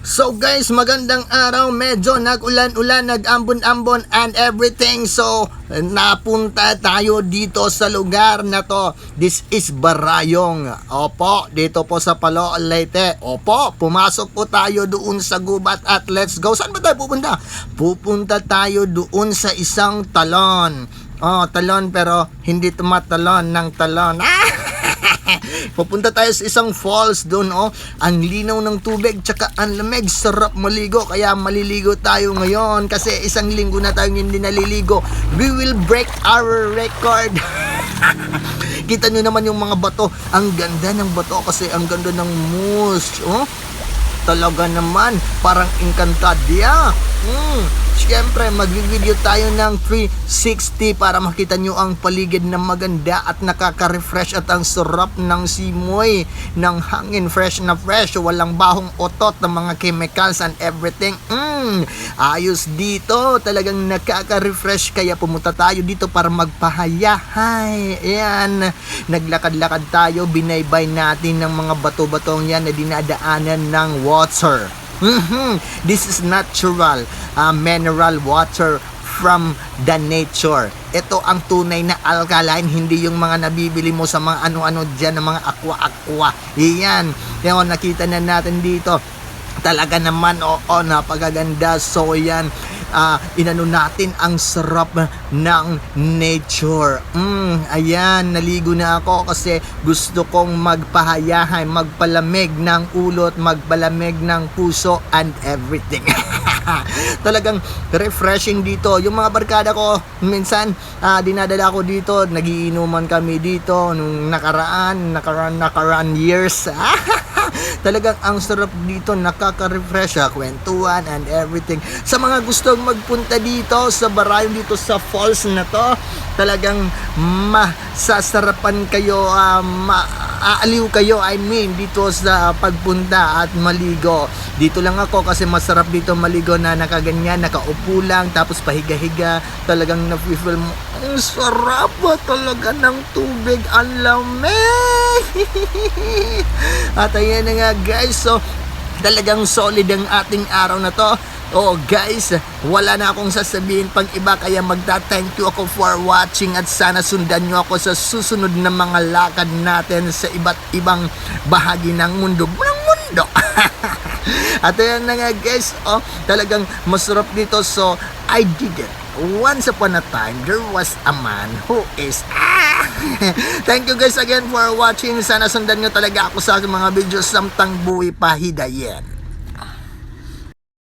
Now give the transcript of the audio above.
So guys, magandang araw. Medyo nag-ulan-ulan, nag-ambon-ambon and everything. So, napunta tayo dito sa lugar na to. This is Barayong. Opo, dito po sa Palo, Leyte. Opo, pumasok po tayo doon sa gubat at let's go. Saan ba tayo pupunta? Pupunta tayo doon sa isang talon. Oh, talon pero hindi tumatalon ng talon. Pupunta tayo sa isang falls doon, oh. Ang linaw ng tubig, tsaka ang lamig, sarap maligo. Kaya maliligo tayo ngayon kasi isang linggo na tayong hindi naliligo. We will break our record. Kita nyo naman yung mga bato. Ang ganda ng bato kasi ang ganda ng moose, oh. Talaga naman, parang Encantadia. Hmm, Siyempre, mag-video tayo ng 360 para makita nyo ang paligid na maganda at nakaka-refresh at ang sarap ng simoy ng hangin. Fresh na fresh, walang bahong otot ng mga chemicals and everything. Mm, ayos dito, talagang nakaka-refresh kaya pumunta tayo dito para magpahayahay. Ayan, naglakad-lakad tayo, binaybay natin ng mga bato-batong yan na dinadaanan ng water. Mhm. This is natural uh, mineral water from the nature. Ito ang tunay na alkaline, hindi yung mga nabibili mo sa mga ano-ano dyan, ng mga aqua-aqua. Iyan. Yan, nakita na natin dito. Talaga naman, oo, napakaganda. So, yan, ah, inano natin ang sarap ng nature. Mm, ayan, naligo na ako kasi gusto kong magpahayahay, magpalamig ng ulot, magpalamig ng puso and everything. Talagang refreshing dito. Yung mga barkada ko, minsan ah, dinadala ko dito, nagiinuman kami dito nung nakaraan, nakaraan, nakaraan years. Talagang ang sarap dito, nakaka-refresh ah, kwentuhan and everything. Sa mga gustong magpunta dito sa Barayong dito sa falls na to, talagang masasarapan kayo, ah, maaaliw kayo, I mean, dito sa pagpunta at maligo. Dito lang ako kasi masarap dito maligo na nakaganyan, nakaupo lang, tapos pahiga-higa, talagang na-feel mo, ang sarap ba talaga ng tubig, ang lamig! At ayan na nga guys, so talagang solid ang ating araw na to. Oh guys, wala na akong sasabihin pang iba kaya magta-thank you ako for watching at sana sundan nyo ako sa susunod na mga lakad natin sa iba't ibang bahagi ng mundo. Ng mundo! at ayan na nga guys, oh, talagang masarap dito so I did it. Once upon a time, there was a man who is... Ah! Thank you guys again for watching. Sana sundan nyo talaga ako sa mga videos samtang buwi pa hidayen.